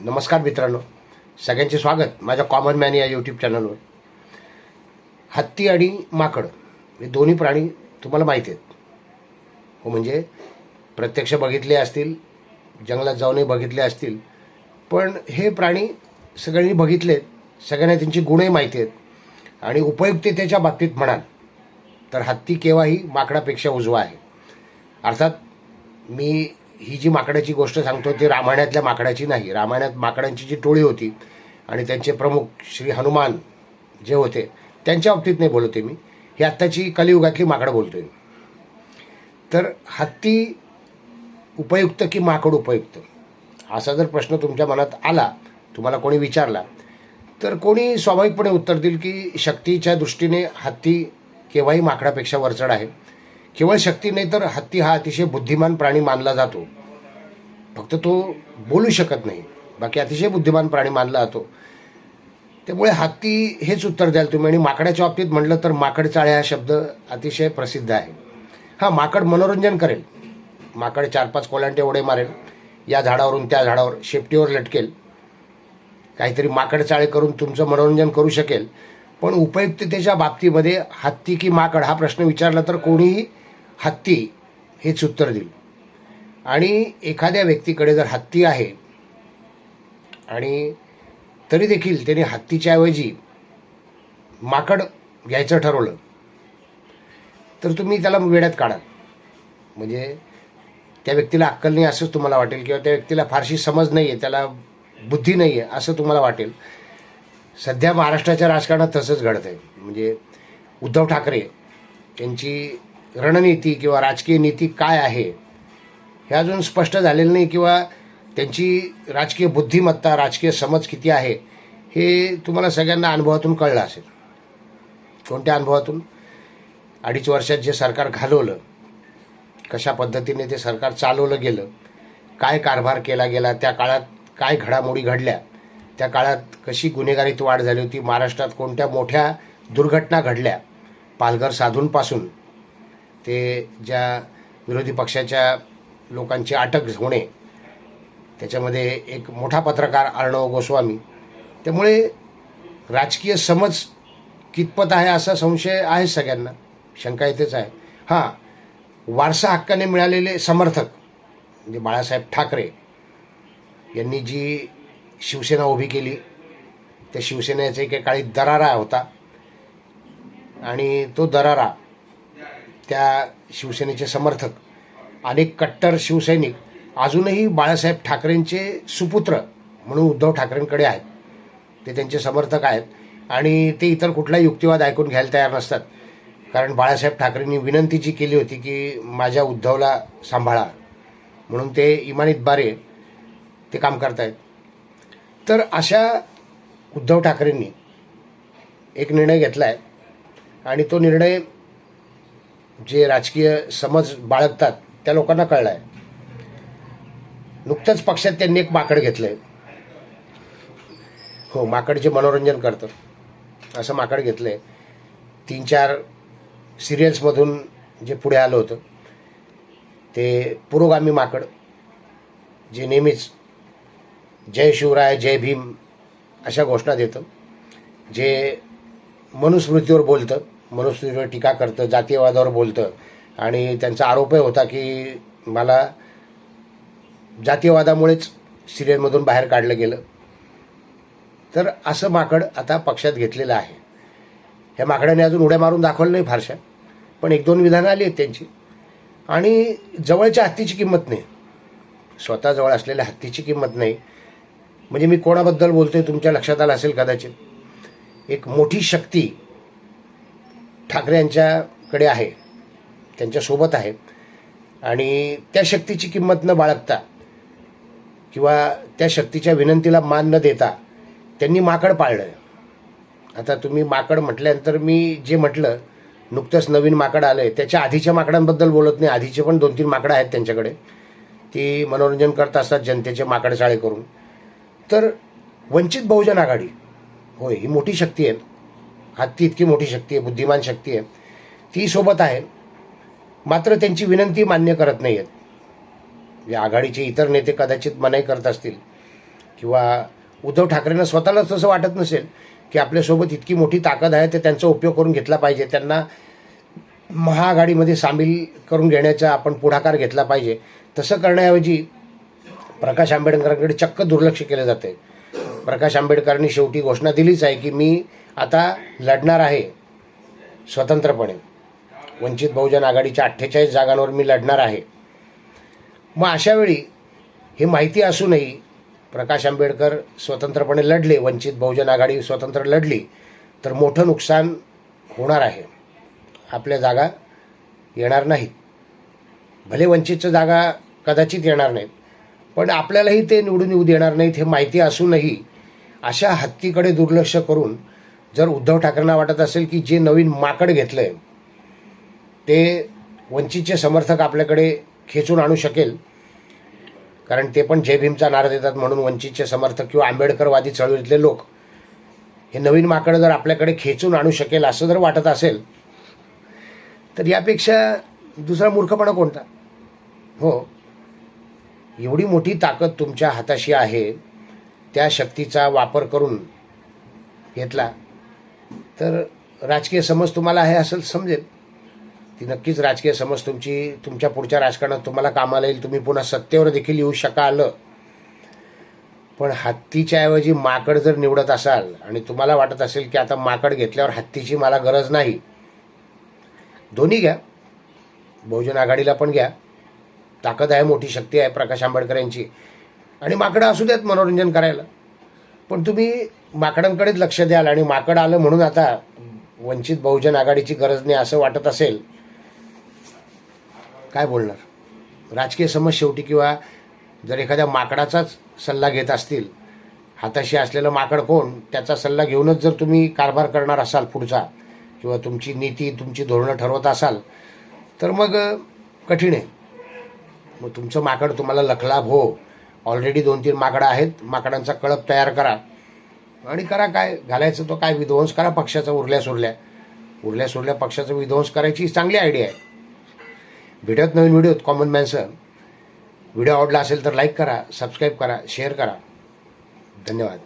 नमस्कार मित्रांनो. सगळ्यांचे स्वागत माझ्या कॉमन मॅन या यूट्यूब चॅनलवर हत्ती आणि माकड हे दोन्ही प्राणी तुम्हाला माहिती आहेत. हो म्हणजे प्रत्यक्ष बघितले असतील जंगलात जाऊनही बघितले असतील पण हे प्राणी सगळ्यांनी बघितलेत सगळ्यांना त्यांची गुणही माहिती आहेत. आणि उपयुक्ततेच्या बाबतीत म्हणाल तर हत्ती केव्हाही माकडापेक्षा उजवा आहे. अर्थात मी ही जी माकडाची गोष्ट सांगतो ती रामायणातल्या माकडाची नाही. रामायणात माकडांची जी टोळी होती आणि त्यांचे प्रमुख श्री हनुमान जे होते त्यांच्या बाबतीत नाही बोलते मी. ही आत्ताची कलियुगातली माकडं बोलतोय तर हत्ती उपयुक्त की माकड उपयुक्त? असा जर प्रश्न तुमच्या मनात आला तुम्हाला कोणी विचारला तर कोणी स्वाभाविकपणे उत्तर देईल की शक्तीच्या दृष्टीने हत्ती केव्हाही माकडापेक्षा वरचढ आहे. केवळ शक्ती नाही तर हत्ती हा अतिशय बुद्धिमान प्राणी मानला जातो. फक्त तो बोलू शकत नाही. बाकी अतिशय बुद्धिमान प्राणी मानला जातो. त्यामुळे हत्ती हेच उत्तर द्याल तुम्ही आणि माकडाच्या बाबतीत म्हटलं तर माकड चाळे हा शब्द अतिशय प्रसिद्ध आहे. हा माकड मनोरंजन करेल. माकड चार पाच कोलांटे उडे मारेल. या झाडावरून त्या झाडावर शेपटीवर लटकेल. काहीतरी माकड चाळे करून तुमचं मनोरंजन करू शकेल. पण उपयुक्ततेच्या बाबतीमध्ये हत्ती की माकड हा प्रश्न विचारला तर कोणीही हत्ती हेच उत्तर देईल आणि एखाद्या व्यक्तीकडे जर हत्ती आहे आणि तरी देखील त्याने हत्तीच्या ऐवजी माकड घ्यायचं ठरवलं तर तुम्ही त्याला वेड्यात काढाल. म्हणजे त्या व्यक्तीला अक्कल नाही असंच तुम्हाला वाटेल किंवा त्या व्यक्तीला फारशी समज नाही आहे त्याला बुद्धी नाही आहे असं तुम्हाला वाटेल. सध्या महाराष्ट्राच्या राजकारणात तसंच घडत आहे म्हणजे उद्धव ठाकरे यांची रणनीती किंवा राजकीय नीती काय आहे हे अजून स्पष्ट झालेलं नाही किंवा त्यांची राजकीय बुद्धिमत्ता राजकीय समज किती आहे हे तुम्हाला सगळ्यांना अनुभवातून कळलं असेल. कोणत्या अनुभवातून? अडीच वर्षात जे सरकार घालवलं कशा पद्धतीने ते सरकार चालवलं गेलं काय कारभार केला गेला त्या काळात काय घडामोडी घडल्या त्या काळात कशी गुन्हेगारीत वाढ झाली होती महाराष्ट्रात कोणत्या मोठ्या दुर्घटना घडल्या पालघर साधूंपासून ते ज्या विरोधी पक्षाच्या लोकांची अटक होणे त्याच्यामध्ये एक मोठा पत्रकार अर्णव गोस्वामी. त्यामुळे राजकीय समज कितपत आहे असा संशय आहे सगळ्यांना. शंका इथेच आहे. हां वारसा हक्काने मिळालेले समर्थक म्हणजे बाळासाहेब ठाकरे यांनी जी शिवसेना उभी केली त्या शिवसेनेचा एके काळी दरारा होता. आणि तो दरारा त्या शिवसेनेचे समर्थक अनेक कट्टर शिवसैनिक अजूनही बाळासाहेब ठाकरेंचे सुपुत्र म्हणून उद्धव ठाकरेंकडे आहेत. ते त्यांचे समर्थक आहेत आणि ते इतर कुठलाही युक्तिवाद ऐकून घ्यायला तयार नसतात. कारण बाळासाहेब ठाकरेंनी विनंती जी केली होती की माझ्या उद्धवला सांभाळा. म्हणून ते इमानीत बारे ते काम करतायत. तर अशा उद्धव ठाकरेंनी एक निर्णय घेतला आहे आणि तो निर्णय जे राजकीय समज बाळगतात त्या लोकांना कळला आहे नुकतंच पक्षात त्यांनी एक माकड घेतलं आहे हो माकड जे मनोरंजन करतं असं माकड घेतलं आहे तीन चार सिरियल्समधून जे पुढे आलं होतं ते पुरोगामी माकड जे नेहमीच जय शिवराय जय भीम अशा घोषणा देतं जे मनुस्मृतीवर बोलतं मनुस्मृतीवर टीका करतं जातीयवादावर बोलतं. आणि त्यांचा आरोपही होता की मला जातीयवादामुळेच सिरियलमधून बाहेर काढलं गेलं. तर असं माकड आता पक्षात घेतलेलं आहे. ह्या माकडाने अजून उड्या मारून दाखवलं नाही फारशा. पण एक दोन विधानं आली आहेत त्यांची. आणि जवळच्या हत्तीची किंमत नाही. स्वतः जवळ असलेल्या हत्तीची किंमत नाही. म्हणजे मी कोणाबद्दल बोलतोय तुमच्या लक्षात आलं असेल कदाचित. एक मोठी शक्ती ठाकरे यांच्याकडे आहे. त्यांच्यासोबत आहे. आणि त्या शक्तीची किंमत न बाळगता किंवा त्या शक्तीच्या विनंतीला मान न देता त्यांनी माकड पाळलं आता तुम्ही माकड म्हटल्यानंतर मी जे म्हटलं नुकतंच नवीन माकड आलं आहे त्याच्या आधीच्या माकडांबद्दल बोलत नाही. आधीचे पण दोन तीन माकडं आहेत त्यांच्याकडे. ती मनोरंजन करत असतात जनतेचे माकडशाळे करून. तर वंचित बहुजन आघाडी होय ही मोठी शक्ती आहे हत्ती इतकी मोठी शक्ती आहे बुद्धिमान शक्ती आहे. ती सोबत आहे. मात्र त्यांची विनंती मान्य करत नाही आहेत या आघाडीचे इतर नेते कदाचित मनाई करत असतील किंवा उद्धव ठाकरेंना स्वतःलाच तसं वाटत नसेल की आपल्यासोबत इतकी मोठी ताकद आहे ते त्यांचा उपयोग करून घेतला पाहिजे. त्यांना महाआघाडीमध्ये सामील करून घेण्याचा आपण पुढाकार घेतला पाहिजे. तसं करण्याऐवजी प्रकाश आंबेडकरांकडे चक्क दुर्लक्ष केलं जाते प्रकाश आंबेडकरांनी शेवटी घोषणा दिलीच आहे की मी आता लढणार आहे स्वतंत्रपणे. वंचित बहुजन आघाडीच्या अठ्ठेचाळीस जागांवर मी लढणार आहे. मग अशावेळी हे माहिती असूनही प्रकाश आंबेडकर स्वतंत्रपणे लढले वंचित बहुजन आघाडी स्वतंत्र लढली तर मोठं नुकसान होणार आहे. आपल्या जागा येणार नाहीत. भले वंचितच्या जागा कदाचित येणार नाहीत. पण आपल्यालाही ते निवडून येऊ देणार नाहीत हे माहिती असूनही अशा हत्तीकडे दुर्लक्ष करून जर उद्धव ठाकरेंना वाटत असेल की जे नवीन माकड घेतलं आहे ते वंचितचे समर्थक आपल्याकडे खेचून आणू शकेल. कारण ते पण जय भीमचा नारा देतात म्हणून वंचितचे समर्थक किंवा आंबेडकरवादी चळवळीतले लोक. हे नवीन माकड जर आपल्याकडे खेचून आणू शकेल असं जर वाटत असेल तर यापेक्षा दुसरा मूर्खपणा कोणता? हो. एवढी मोठी ताकद तुमच्या हाताशी आहे त्या शक्तीचा वापर करून घेतला तर राजकीय समज तुम्हाला आहे असं समजेल. ती नक्कीच राजकीय समज तुमची तुमच्या पुढच्या राजकारणात तुम्हाला कामाला येईल तुम्ही पुन्हा सत्तेवर देखील येऊ शकाल. पण हत्तीच्या ऐवजी माकड जर निवडत असाल आणि तुम्हाला वाटत असेल की आता माकड घेतल्यावर हत्तीची मला गरज नाही दोन्ही घ्या. बहुजन आघाडीला पण घ्या. ताकद आहे मोठी शक्ती आहे प्रकाश आंबेडकर यांची आणि माकडं असू देत मनोरंजन करायला. पण तुम्ही माकडांकडेच लक्ष द्याल आणि माकड आलं म्हणून आता वंचित बहुजन आघाडीची गरज नाही असं वाटत असेल काय बोलणार? राजकीय समज शेवटी किंवा जर एखाद्या माकडाचाच सल्ला घेत असतील हाताशी असलेलं माकड कोण त्याचा सल्ला घेऊनच जर तुम्ही कारभार करणार असाल पुढचा किंवा तुमची नीती तुमची धोरणं ठरवत असाल तर मग कठीण आहे. मग तुमचं माकड तुम्हाला लखलाभ हो. ऑलरेडी दोन तीन माकडं आहेत. माकडांचा कळप तयार करा. आणि करा काय घालायचं तो काय विध्वंस करा पक्षाचा उरल्या सुरल्या. उरल्या सुरल्या पक्षाचा विध्वंस करायची चांगली आयडिया आहे. भेटत नवीन व्हिडिओत कॉमन मॅनसं व्हिडिओ आवडला असेल तर लाईक करा सबस्क्राईब करा शेअर करा. धन्यवाद.